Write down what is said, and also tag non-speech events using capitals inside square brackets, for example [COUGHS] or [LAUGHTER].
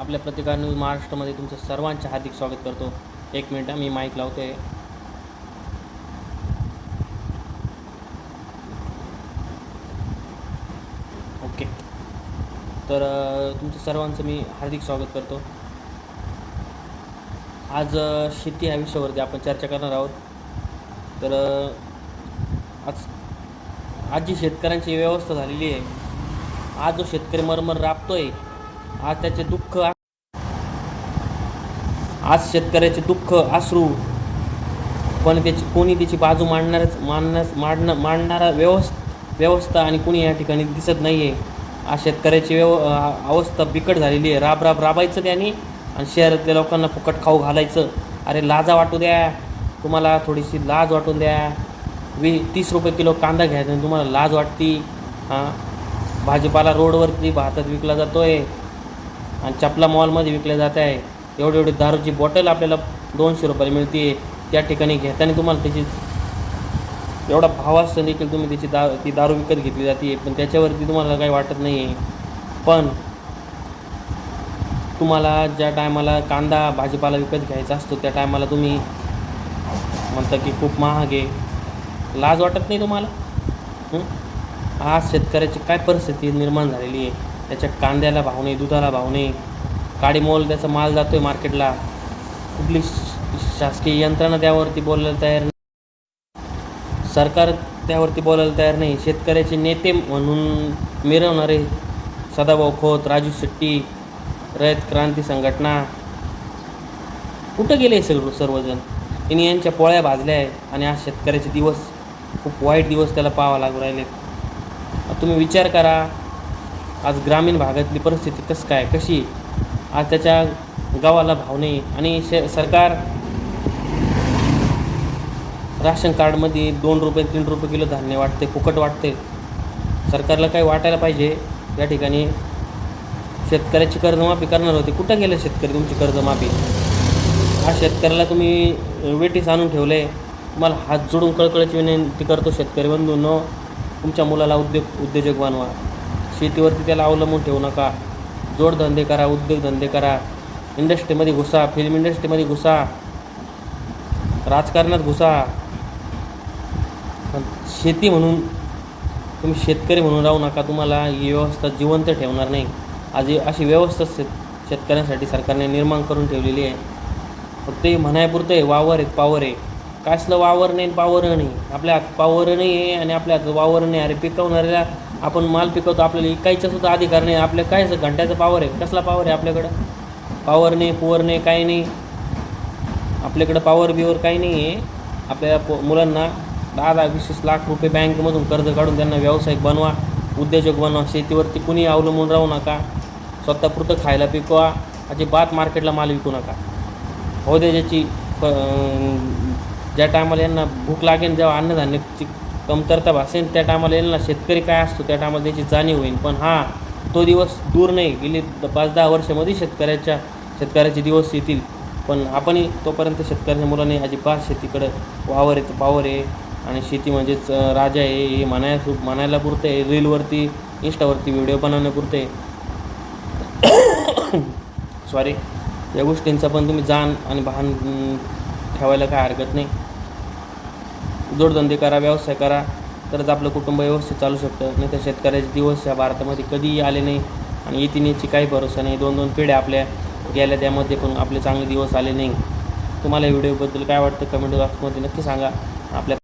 आपल्या प्रत्येका न्यूज महाराष्ट्रामध्ये तुमचं सर्वांचे हार्दिक स्वागत करतो. एक मिनटं मी माईक लावतो. आहे ओके तर तुमचं सर्वांचं मी हार्दिक स्वागत करतो. आज शेती ह्या विषयावरती आपण चर्चा करणार आहोत. तर आज आज जी शेतकऱ्यांची व्यवस्था झालेली आहे आज जो शेतकरी मरमर आहे आज त्याचे दुःख आज शेतकऱ्याचे दुःख आसरू पण त्याची कोणी त्याची बाजू मांडणारच मांडण्यास मांडणं मांडणारा व्यवस्थ व्यवस्था आणि कोणी या ठिकाणी दिसत नाही आहे आज शेतकऱ्याची व्यव अवस्था बिकट झालेली आहे. राब राब राबायचं त्यांनी आणि शहरातल्या लोकांना फुकट खाऊ घालायचं. अरे लाजा वाटू द्या. तुम्हाला थोडीशी लाज वाटून द्या. वी तीस रुपये किलो कांदा घ्यायचा आणि तुम्हाला लाज वाटती. हां? भाजीपाला रोडवरती भारतात विकला जातो आहे आणि चपला मॉलमध्ये विकल्या जात आहे. एवढी एवढी दारूची बॉटल आपल्याला दोनशे रुपयाला मिळते त्या ठिकाणी घेताना तुम्हाला त्याची एवढा भाव असतं देखील तुम्ही त्याची दा ती दारू विकत घेतली जाते पण त्याच्यावरती तुम्हाला काही वाटत नाही आहे पण तुम्हाला ज्या टायमाला कांदा भाजीपाला विकत घ्यायचा असतो त्या टायमाला तुम्ही म्हणता की खूप महाग आहे. लाज वाटत नाही तुम्हाला? आज शेतकऱ्याची काय परिस्थिती निर्माण झालेली आहे? त्याच्या कांद्याला भाव नाही दुधाला भाव नाही. काडी मोल त्याचा माल जातो आहे मार्केटला. कुठली शासकीय यंत्रणा त्यावरती बोलायला तयार नाही. सरकार त्यावरती बोलायला तयार नाही. शेतकऱ्याचे नेते म्हणून मिरवणारे सदाभाऊ खोत राजू शेट्टी रयत क्रांती संघटना. कुठं गेले सगळं सर्वजण? त्यांनी यांच्या पोळ्या भाजल्या आहे आणि आज शेतकऱ्याचे दिवस खूप वाईट दिवस त्याला पाहावा लागू राहिले तुम्ही विचार करा. आज ग्रामीण भागातली परिस्थिती कसं काय कशी? आज त्याच्या गावाला भाव नाही आणि शे सरकार राशन कार्डमध्ये दोन रुपये तीन रुपये किलो धान्य वाटते फुकट वाटते. सरकारला काही वाटायला पाहिजे या ठिकाणी. शेतकऱ्याची कर्जमाफी करणार होती. कुठं गेले शेतकरी तुमची कर्जमाफी? हा शेतकऱ्याला तुम्ही वेटीस आणून ठेवले. तुम्हाला हात जोडून कळकळची विनंती करतो शेतकरी बंधूंनो. तुमच्या मुलाला उद्योग उद्योजक बनवा. शेतीवरती त्याला अवलंबून ठेवू नका. जोडधंदे करा उद्योगधंदे करा. इंडस्ट्रीमध्ये घुसा फिल्म इंडस्ट्रीमध्ये घुसा. राजकारणात घुसा. शेती म्हणून तुम्ही शेतकरी म्हणून राहू नका. तुम्हाला ही व्यवस्था जिवंत ठेवणार नाही. आज ही अशी व्यवस्था शेत शेतकऱ्यांसाठी सरकारने निर्माण करून ठेवलेली आहे. फक्त हे म्हणायपुरतं आहे वावर आहेत पावर आहे. काय असलं वावर नाही पावर नाही. आपल्या हात पावर नाही आहे आणि आपल्या वावर नाही. अरे पिकवणाऱ्याला आपण माल पिकवतो आपल्याला इकायचा सुद्धा अधिकार नाही. आपल्या काय असं घंट्याचा पावर आहे? कसला पावर आहे आपल्याकडं? पावर नाही पुवर नाही काही नाही. आपल्याकडं पावर बिवर काही नाही आहे. आपल्या प मुलांना दहा दहा वीस वीस लाख रुपये बँकेमधून कर्ज काढून त्यांना व्यावसायिक बनवा उद्योजक बनवा. शेतीवरती कुणी अवलंबून राहू नका. स्वतःपुरतं खायला पिकवा. अजिबात मार्केटला माल विकू नका. हो द्या ज्याची प ज्या टायमाला यांना भूक लागेल जेव्हा अन्नधान्याची कमतरता भासेल त्या टायमाला यांना शेतकरी काय असतो त्या टायमाला त्याची जाणीव होईल पण हां तो दिवस दूर नाही. गेली पाच दहा वर्षामध्ये शेतकऱ्याच्या शेतकऱ्याचे दिवस येतील. पण आपणही तोपर्यंत शेतकऱ्याच्या मुलांनी अजिबात शेतीकडं वावर आहे पावर आहे आणि शेती म्हणजेच राजा आहे हे म्हणायला म्हणायला पुरतं. आहे रीलवरती इंस्टावरती व्हिडिओ बनवण्यापुरतं आहे सॉरी [COUGHS] या गोष्टींचा पण तुम्ही जाण आणि भान ठेवायला काय हरकत नाही. जोडधंदे करा व्यवसाय करा तरच आपलं कुटुंब व्यवस्थित चालू शकतं. नाही तर शेतकऱ्याचे दिवस या भारतामध्ये कधीही आले नाही आणि येतीनेची याची काही भरोसा नाही. दोन दोन पिढ्या आपल्या गेल्या त्यामध्ये पण आपले चांगले दिवस आले नाही. तुम्हाला व्हिडिओबद्दल काय वाटतं? कमेंट बॉक्समध्ये नक्की सांगा. आपल्या